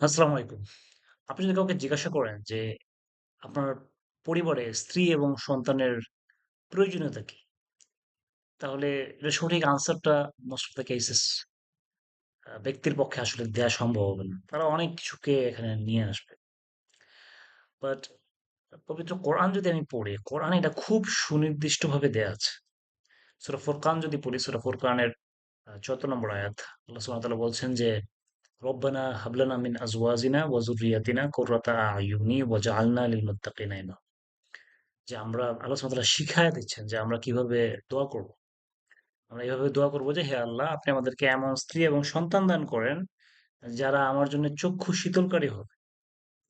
আসসালামু আলাইকুম। আপনি যদি কাউকে জিজ্ঞাসা করেন যে, আপনার পরিবারে স্ত্রী এবং সন্তানের প্রয়োজনীয়তা কি? তাহলে এটার সঠিক আনসারটা মোস্ট অফ দ্যা কেসেস ব্যক্তির পক্ষে আসলে দেয়া সম্ভব হবে না। তারা অনেক কিছুকে এখানে নিয়ে আসবে। বাট পবিত্র কোরআন যদি আমি পড়ি, কোরআনে এটা খুব সুনির্দিষ্টভাবে দেয়া আছে। সূরা ফুরকান যদি পড়ি, সূরা ফুরকানের ৭৪ নম্বর আয়াত। আল্লাহ সুবহানাহু বলছেন যে, "রব্বানা হাব লানা মিন আজওয়াজিনা ওয়া যুররিয়াতিনা কুররাতা আ'য়ুনি ওয়াজআলনা লিল মুত্তাকিনা ইমামা।" যে আমরা আল্লাহ সুবহানাহু শিখায়া দিচ্ছেন যে আমরা কীভাবে দোয়া করব। আমরা এভাবে দোয়া করব যে, "হে আল্লাহ আপনি আমাদেরকে এমন স্ত্রী এবং সন্তান দান করেন, যারা আমার জন্য চক্ষু শীতলকারী হবে।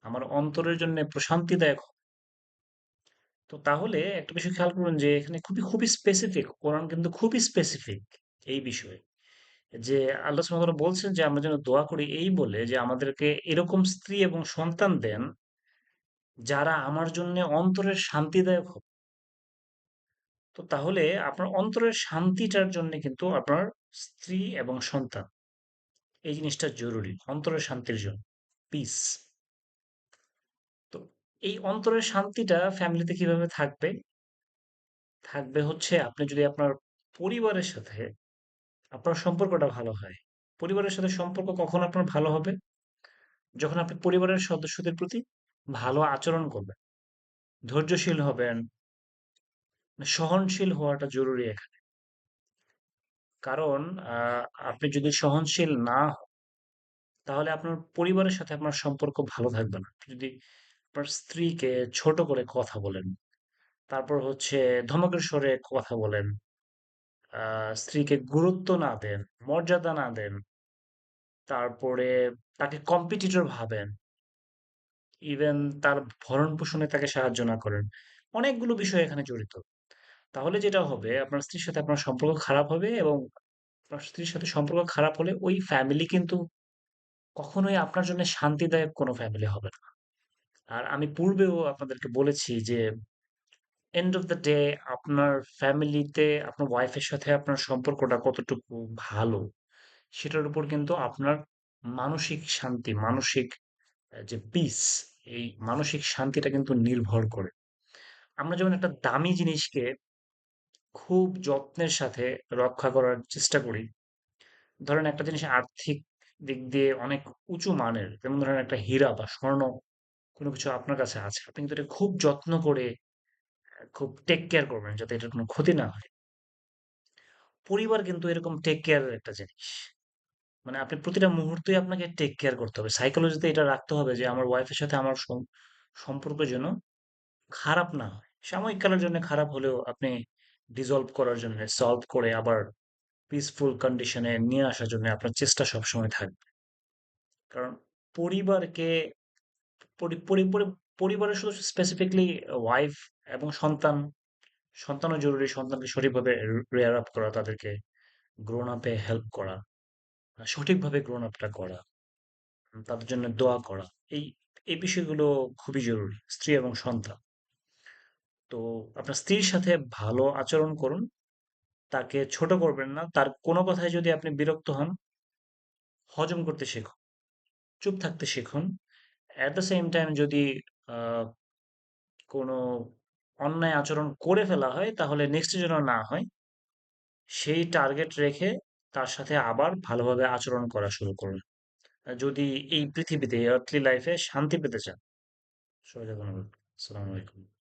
আমার অন্তরের জন্যে প্রশান্তিদায়ক হবে।" তো তাহলে একটা বিষয় খেয়াল করুন যে এখানে খুবই, খুবই স্পেসিফিক। কোরআন কিন্তু খুবই স্পেসিফিক এই বিষয়ে। যে আল্লাহ সুবহানাহু বলছেন যে আমরা যেন দোয়া করি এই বলে যে আমাদেরকে এরকম স্ত্রী এবং সন্তান দেন, যারা আমার জন্য অন্তরের শান্তিদায়ক হবে। তো তাহলে আপনার অন্তরের শান্তিটার জন্য কিন্তু আপনার স্ত্রী এবং সন্তান এই জিনিসটা জরুরি। অন্তরের শান্তির জন্য। পিস। তো এই অন্তরের শান্তিটা ফ্যামিলিতে কীভাবে থাকবে? থাকবে হচ্ছে আপনি যদি আপনার পরিবারের সাথে আপনার সম্পর্কটা ভালো হয়। পরিবারের সাথে সম্পর্ক কখন আপনার ভালো হবে? যখন আপনি পরিবারের সদস্যদের প্রতি ভালো আচরণ করবেন। ধৈর্যশীল হবেন। সহনশীল হওয়াটা জরুরি এখানে। কারণ আপনি যদি সহনশীল না তাহলে আপনার পরিবারের সাথে আপনার সম্পর্ক ভালো থাকবে না। যদি আপনার স্ত্রীকে ছোট করে কথা বলেন, তারপর হচ্ছে ধমকের স্বরে কথা বলেন, স্ত্রীকে গুরুত্ব না দেন, মর্যাদা না দেন, তারপরে তাকে কম্পিটিটর ভাবেন, ইভেন তার ভরণ-পোষণে তাকে সাহায্য না করেন। অনেকগুলো বিষয় এখানে জড়িত। তাহলে যেটা হবে আপনার স্ত্রীর সাথে আপনার সম্পর্ক খারাপ হবে এবং আপনার স্ত্রীর সাথে সম্পর্ক খারাপ হলে ওই ফ্যামিলি কিন্তু কখনোই আপনার জন্য শান্তিদায়ক কোনো ফ্যামিলি হবে না। আর আমি পূর্বেও আপনাদেরকে বলেছি যে এন্ড অফ দ্যা ডে আপনার ফ্যামিলিতে আপনার ওয়াইফের সাথে আপনার সম্পর্কটা কতটুকু ভালো, সেটার উপর কিন্তু আপনার মানসিক শান্তি, মানসিক যে পিস, এই মানসিক শান্তিটা কিন্তু নির্ভর করে। আমরা যেমন একটা দামি জিনিসকে খুব যত্নের সাথে রক্ষা করার চেষ্টা করি। ধরেন একটা জিনিস আর্থিক দিক দিয়ে অনেক উঁচু মানের। যেমন ধরেন একটা হীরা বা স্বর্ণ কোনো কিছু আপনার কাছে আছে। আপনি কিন্তু এটা খুব যত্ন করে খুব টেক কেয়ার করবেন যাতে এটার কোনো ক্ষতি না হয়। পরিবার কিন্তু এরকম টেক কেয়ার এর একটা জিনিস। মানে আপনি প্রতিটা মুহূর্তেই আপনাকে টেক কেয়ার করতে হবে। সাইকোলজিতে এটা রাখতে হবে যে, আমার ওয়াইফের সাথে আমার সম, সম্পর্ক যেন খারাপ না হয়। সাময়িক কালের জন্য খারাপ হলেও আপনি ডিজলভ করার জন্য সলভ করে আবার পিসফুল কন্ডিশনে নিয়ে আসার জন্য আপনার চেষ্টা সবসময় থাকবে। কারণ পরিবারকে, পরি পরি পরি পরিবারের শুধু স্পেসিফিকলি ওয়াইফ এবং সন্তান, সন্তানও জরুরি। সন্তানকে সঠিকভাবে রেয়ার আপ করা, তাদেরকে গ্রোন আপে হেল্প করা, সঠিকভাবে গ্রোন আপটা করা, তাদের জন্য দোয়া করা। এই, এই বিষয়গুলো খুবই জরুরি। স্ত্রী এবং সন্তান। তো আপনার স্ত্রীর সাথে ভালো আচরণ করুন। তাকে ছোট করবেন না। তার কোনো কথায় যদি আপনি বিরক্ত হন হজম করতে শিখুন। চুপ থাকতে শিখুন। অ্যাট দ্য সেম টাইম যদি কোনো অন্যায় আচরণ করে ফেলা হয়, তাহলে নেক্সট যেন না হয়, সেই টার্গেট রেখে তার সাথে আবার ভালোভাবে আচরণ করা শুরু করলেন যদি এই পৃথিবীতে আর্থলি লাইফে শান্তি পেতে চান। সবাই আসসালামু আলাইকুম।